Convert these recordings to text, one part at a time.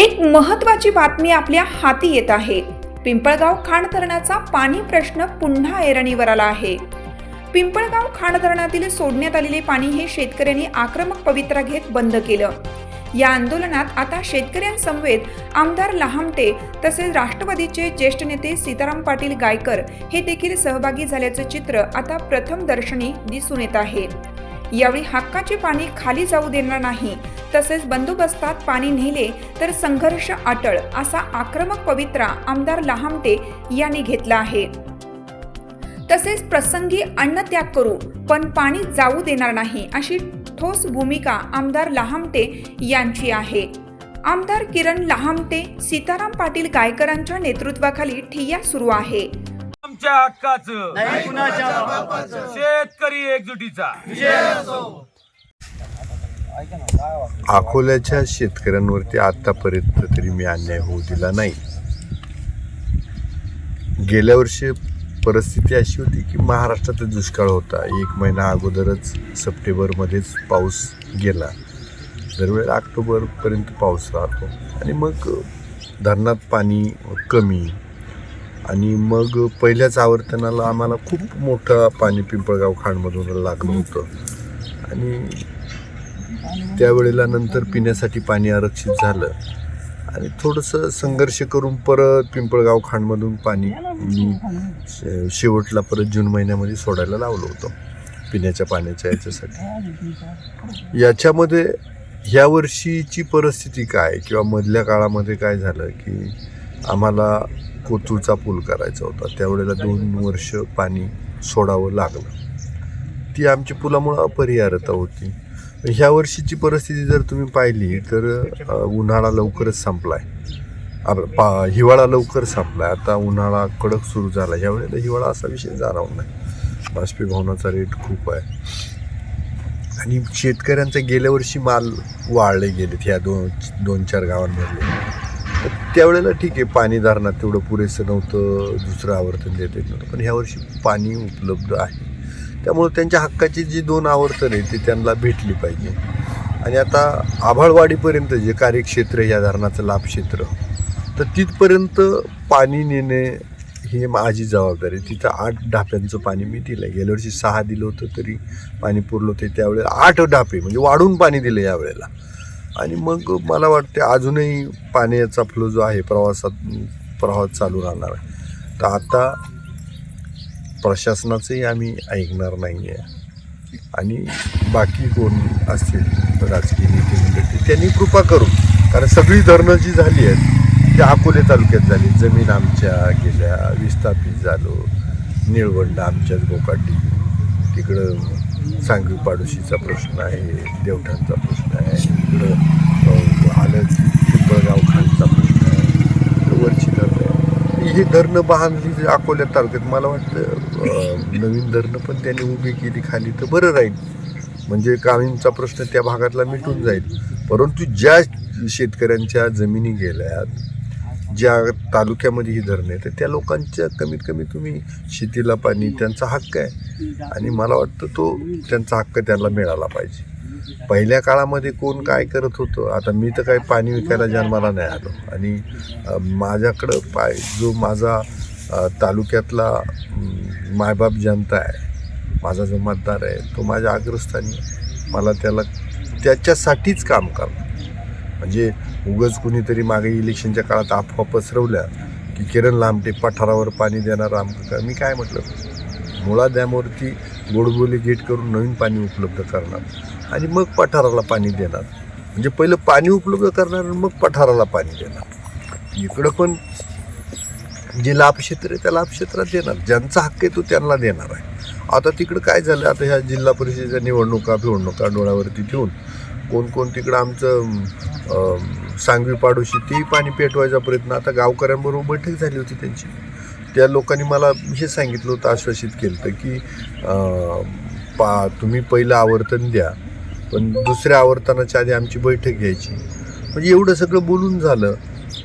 एक महत्वाची बातमी आपल्या हाती येत आहे. पिंपळगाव खाण धरणाचा पाणी प्रश्न पुन्हा ऐरणीवर आला आहे. पिंपळगाव खाण धरणातील सोडण्यात आलेले पाणी हे शेतकऱ्यांनी आक्रमक पवित्रा घेत बंद केलं. या आंदोलनात आता शेतकऱ्यांसमवेत आमदार लहामटे तसेच राष्ट्रवादीचे ज्येष्ठ नेते सीताराम पाटील गायकर हे देखील सहभागी झाल्याचं चित्र आता प्रथम दर्शनी दिसून येत आहे. यावेळी हक्काचे पाणी खाली जाऊ देणार नाही. तसेच बंदोबस्तात पाणी नेले तर संघर्ष अटळ असा आक्रमक पवित्रा आमदार लहामटे यांनी घेतला आहे. तसेच प्रसंगी अन्नत्याग करू पण पाणी जाऊ देणार नाही अशी ठोस भूमिका आमदार लहामटे यांची आहे. आमदार किरण लहामटे सीताराम पाटील गायकरांच्या नेतृत्वाखाली ठिय्या सुरू आहे. आमच्या हक्काचं. नाही कुणाच्या बापाचं शेतकरी एकजुटीचा. अकोल्याच्या शेतकऱ्यांवरती आतापर्यंत तरी मी अन्याय होऊ दिला नाही. गेल्या वर्षी परिस्थिती अशी होती की महाराष्ट्रात दुष्काळ होता. एक महिना अगोदरच सप्टेंबरमध्येच पाऊस गेला. दरवेळेला ऑक्टोबरपर्यंत पाऊस राहतो. आणि मग धरणात पाणी कमी आणि मग पहिल्याच आवर्तनाला आम्हाला खूप मोठं पाणी पिंपळगाव खांडमधून लागलं होतं. आणि त्यावेळेला नंतर पिण्यासाठी पाणी आरक्षित झालं. आणि थोडंसं संघर्ष करून परत पिंपळगाव खांडमधून पाणी मी शे- शेवटला परत जून महिन्यामध्ये सोडायला लावलं होतं पिण्याच्या पाण्याच्या याच्यासाठी. याच्यामध्ये ह्या वर्षीची परिस्थिती काय किंवा मधल्या काळामध्ये काय झालं की आम्हाला कोचूचा पूल करायचा होता. त्यावेळेला दोन वर्ष पाणी सोडावं लागलं. ती आमची पुलामुळं अपरिहार्यता होती. ह्या वर्षीची परिस्थिती जर तुम्ही पाहिली तर उन्हाळा लवकरच संपलाय. आप- पा हिवाळा लवकर संपलाय. आता उन्हाळा कडक सुरू झाला. ह्यावेळेला हिवाळा असा विषय जाणवत नाही. बाष्पीभवनाचा रेट खूप आहे. आणि शेतकऱ्यांचा गेल्या वर्षी माल वाळले गेलेत. ह्या दोन दोन चार गावांमधले. त्यावेळेला ठीक आहे पाणी धरणात तेवढं पुरेसं नव्हतं दुसरं आवर्तन देता येत नव्हतं. पण ह्यावर्षी पाणी उपलब्ध आहे. त्यामुळं त्यांच्या हक्काची जी दोन आवर्तन आहे ती त्यांना भेटली पाहिजे. आणि आता आभाळवाडीपर्यंत जे कार्यक्षेत्र या धरणाचं लाभक्षेत्र तर तिथपर्यंत पाणी नेणे ही माझी जबाबदारी तिथं आठ ढाप्यांचं पाणी मी दिलं आहे गेल्या वर्षी सहा दिलं होतं तरी पाणी पुरलं होतं. त्यावेळेला आठ ढापे म्हणजे वाढून पाणी दिलं यावेळेला. आणि मग मला वाटते अजूनही पाण्याचा फ्लो जो आहे प्रवासात प्रवास चालू राहणार आहे. तर आता प्रशासनाचंही आम्ही ऐकणार नाही आहे आणि बाकी कोण असतील राजकीय नेते मंडळी त्यांनी कृपा करू कारण सगळी धरणं जी झाली आहेत ती अकोले तालुक्यात झाली. जमीन आमच्या गेल्या विस्थापित झालो. निळवंड आमच्याच गोकाटी तिकडं सांगवी पाडोशीचा प्रश्न आहे देवठाणचा प्रश्न आहे इकडं आलं पिंपळगाव खालचा प्रश्न आहे वरची धरणं आहे ही धरणं बांधली जी अकोल्या तालुक्यात मला वाटतं नवीन धरणं पण त्यांनी उभी केली खाली तर बरं राहील. म्हणजे कामींचा प्रश्न त्या भागातला मिटून जाईल. परंतु ज्या शेतकऱ्यांच्या जमिनी गेल्यात ज्या तालुक्यामध्ये ही धरणं आहे तर त्या लोकांच्या कमीत कमी तुम्ही शेतीला पाणी त्यांचा हक्क आहे. आणि मला वाटतं तो त्यांचा हक्क त्यांना मिळाला पाहिजे. पहिल्या काळामध्ये कोण काय करत होतं आता मी तर काही पाणी विकायला जन्माला नाही आलो. आणि माझ्याकडं पाय जो माझा तालुक्यातला मायबाप जनता आहे माझा जो मतदार आहे तो माझ्या अग्रस्थानी मला त्याला त्याच्यासाठीच काम करणं म्हणजे उगच कुणीतरी मागे इलेक्शनच्या काळात अफवा पसरवल्या की किरण लांबटे पठारावर पाणी देणार आमचं मी काय म्हटलं? मुळा डॅमवरती गोडबोली गेट करून नवीन पाणी उपलब्ध करणार. आणि मग पठाराला पाणी देणार. म्हणजे पहिलं पाणी उपलब्ध करणार आणि मग पठाराला पाणी देणार. इकडं पण जे लाभक्षेत्र आहे त्या लाभक्षेत्रात देणार. ज्यांचा हक्क आहे तो त्यांना देणार आहे. आता तिकडं काय झालं? आता ह्या जिल्हा परिषदेच्या निवडणुका फिवडणुका डोळ्यावरती ठेवून कोण कोण तिकडं आमचं सांगवी पाडोशी ती पाणी पेटवायचा प्रयत्न. आता गावकऱ्यांबरोबर बैठक झाली होती त्यांची. त्या लोकांनी मला हे सांगितलं होतं आश्वासित केलं होतं की पा तुम्ही पहिलं आवर्तन द्या पण दुसऱ्या आवर्तनाच्या आधी आमची बैठक घ्यायची. म्हणजे एवढं सगळं बोलून झालं.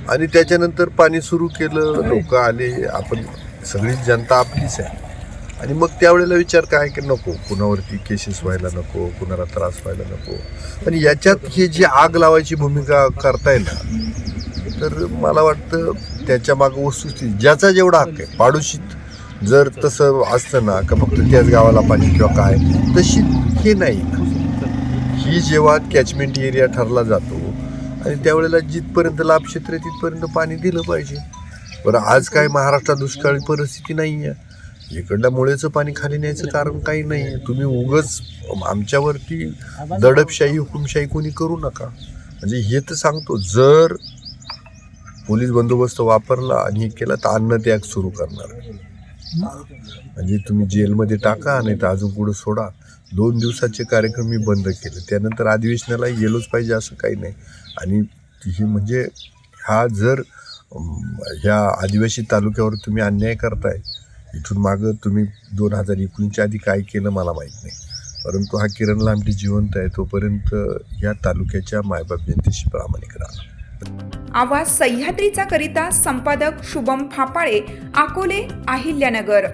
आणि त्याच्यानंतर पाणी सुरू केलं लोक आले. आपण सगळीच जनता आपलीच आहे. आणि मग त्यावेळेला विचार काय की नको कुणावरती केसेस व्हायला नको कुणाला त्रास व्हायला नको. आणि याच्यात हे जी आग लावायची भूमिका करताय ना तर मला वाटतं त्याच्या मागं वस्तुस्थिती ज्याचा जेवढा हक्क आहे पाडोशीत जर तसं असतं ना का फक्त त्याच गावाला पाणी किंवा काय तशी हे नाही. ही जेव्हा कॅचमेंट एरिया ठरला जातो आणि त्यावेळेला जिथपर्यंत लाभक्षेत्र आहे तिथपर्यंत पाणी दिलं पाहिजे. बरं आज काय महाराष्ट्रात दुष्काळी परिस्थिती नाही आहे इकडल्या मुळेचं पाणी खाली न्यायचं कारण काही नाही. आहे तुम्ही उगच आमच्यावरती दडपशाही हुकुमशाही कोणी करू नका. म्हणजे हे तर सांगतो जर पोलीस बंदोबस्त वापरला आणि हे केलं तर अन्नत्याग सुरू करणार. म्हणजे तुम्ही जेलमध्ये टाका नाही तर अजून पुढं सोडा. दोन दिवसाचे कार्यक्रम मी बंद केले. त्यानंतर अधिवेशनाला गेलोच पाहिजे असं काही नाही. आणि ही म्हणजे हा जर ह्या आदिवासी तालुक्यावर तुम्ही अन्याय करताय इथून मागं तुम्ही दोन हजार एकोणीसच्या आधी काय केलं मला माहीत नाही. परंतु हा किरण लांबटी जिवंत आहे तोपर्यंत या तालुक्याच्या मायबाप जयंतीशी प्रामाणिक राहा. आवाज सह्याद्रीचा करिता संपादक शुभम फापाळे अकोले अहिल्यानगर.